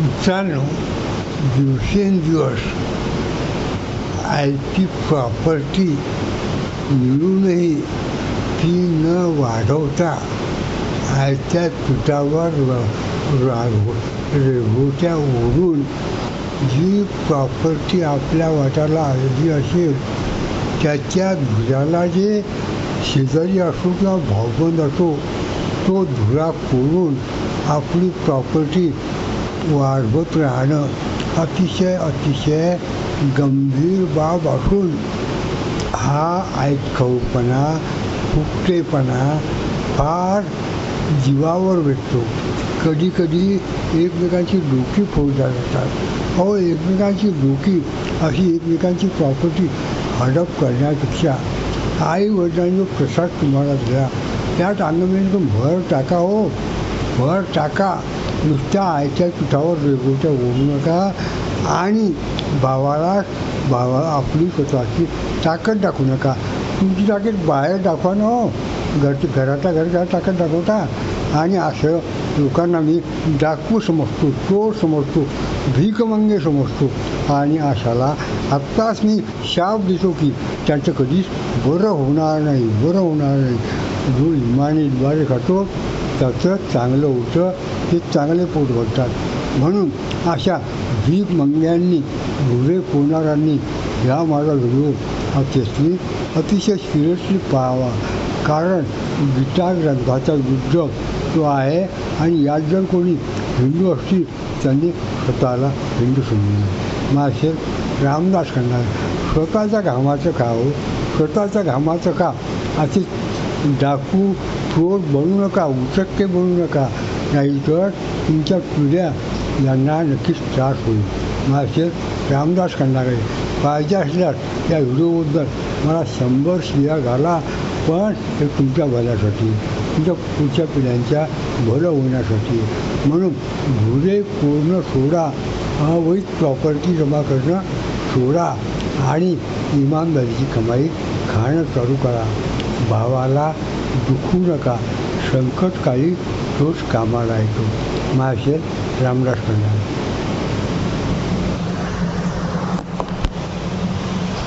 मित्रांनो दिवसेंदिवस आयची प्रॉपर्टी मिळूनही ती न वाढवता आयत्या तुटावर र- राग- रेघोट्या ओढून जी प्रॉपर्टी आपल्या वाटाला आलेली असेल त्याच्या धुराला जे शेजारी असो किंवा भावबंद असो तो धुरा कोरून आपली प्रॉपर्टी वाढवत राहणं अतिशय अतिशय गंभीर बाब असून हा ऐकवपणा फुकटेपणा फार जीवावर भेटतो. कधीकधी एकमेकांची डोकी फोडल्या जातात अहो एकमेकांची डोकी अशी एकमेकांची प्रॉपर्टी हडप करण्यापेक्षा आई वडिलांनी जो प्रसाद तुम्हाला दिला त्यात अंगमेंट भर टाका हो. भर टाका. नुसत्या आयच्या पिठावर रेगोट्या होऊ नका आणि भावाला भावा आपली स्वतःची ताकद दाखवू नका. तुमची ताकद बाहेर दाखवा ना हो. घर घरातल्या घर घरात ताकद दाखवता. आणि असं लोकांना मी डाकू समजतो चोर समजतो भीकमंगे समजतो. आणि अशाला आत्ताच मी शाप देतो की त्यांचं कधीच बरं होणार नाही बरं होणार नाही. जो इमानीद्वारे खातो त्याचं चांगलं होतं ते चांगले पोट भरतात. म्हणून अशा भीक मंग्यांनी भुरे पोहणाऱ्यांनी या माझा व्हिडिओ अतिशय अतिशय सिरियसली पाहावा. कारण गीता ग्रंथाचा युद्ध तो आहे आणि यात जर कोणी हिंदू असतील त्यांनी स्वतःला हिंदू समजून मासे रामदास खंडा स्वतःच्या घामाचं का हो स्वतःच्या घामाचं का असे डाकू चोर बनू नका उचक्के बनू नका. नाहीतर तुमच्या पिढ्या यांना नक्कीच त्रास होईल. माझे रामदास खंडागळे पाहिजे असल्यास या व्हिडिओबद्दल मला शंभर शिया घाला पण हे तुमच्या भल्यासाठी तुमच्या पुढच्या पिढ्यांच्या भलं होण्यासाठी. म्हणून भुरे पूर्ण सोडा अवैध प्रॉपर्टी जमा करणं सोडा आणि इमानदारीची कमाई खाणं चालू करा. भावाला दुखू नका संकटकाळी तोच कामाला येतो. माशेर रामदास खंडार